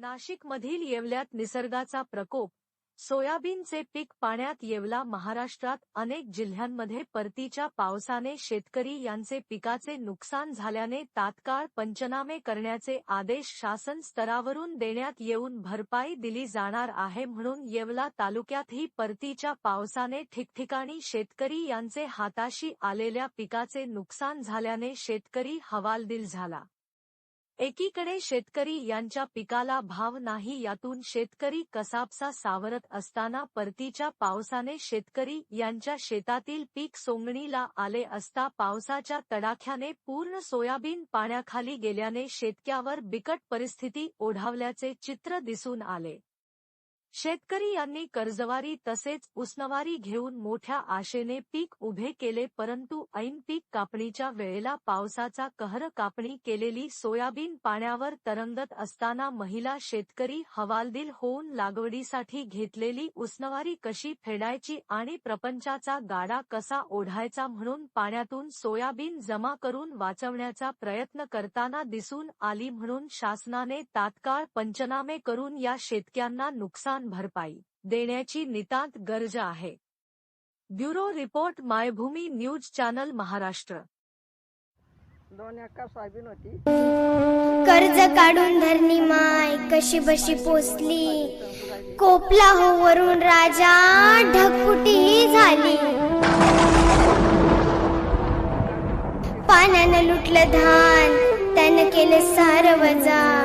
नाशिकमधील येवल्यात निसर्गाचा प्रकोप. सोयाबीनचे पीक पाण्यात येवला महाराष्ट्रात अनेक जिल्ह्यांमध्ये परतीच्या पावसाने शेतकरी यांचे पिकाचे नुकसान झाल्याने तात्काळ पंचनामे करण्याचे आदेश शासन स्तरावरून देण्यात येऊन भरपाई दिली जाणार आहे म्हणून येवला तालुक्यातही परतीच्या पावसाने ठिकठिकाणी शेतकरी यांचे हाताशी आलेल्या पिकाचे नुकसान झाल्याने शेतकरी हवालदिल झाला. एकीकडे शेतकरी यांच्या पिकाला भाव नाही यातून शेतकरी कसाबसा सावरत असताना परतीच्या पावसाने शेतकरी यांच्या शेतातील पीक सोंगणीला आले असता पावसाच्या तडाख्याने पूर्ण सोयाबीन पाण्याखाली गेल्याने शेतक्यावर बिकट परिस्थिती ओढावल्याचे चित्र दिसून आले. शेतकरी यांनी कर्जवारी तसेच उसनवारी घेऊन मोठ्या आशेने पीक उभे केले परंतु ऐन पीक कापणीच्या वेळेला पावसाचा कहर कापणी केलेली सोयाबीन पाण्यावर तरंगत असताना महिला शेतकरी हवालदिल होऊन लागवडीसाठी घेतलेली उसनवारी कशी फेडायची आणि प्रपंचाचा गाडा कसा ओढायचा म्हणून पाण्यातून सोयाबीन जमा करून वाचवण्याचा प्रयत्न करताना दिसून आली म्हणून शासनाने तात्काळ पंचनामे करून या शेतक्यांना नुकसान भरपाई देण्याची नितांत गरज आहे. Bureau report Maybhumi news channel Maharashtra. दोन एकर सोयाबीन होती. कर्ज काढून धरणी माय कशी बशी पोचली कोपला हो वरून राजा ढगफुटी झाली. पाण्यानं लुटलं धान त्यानं केलं सार वजा.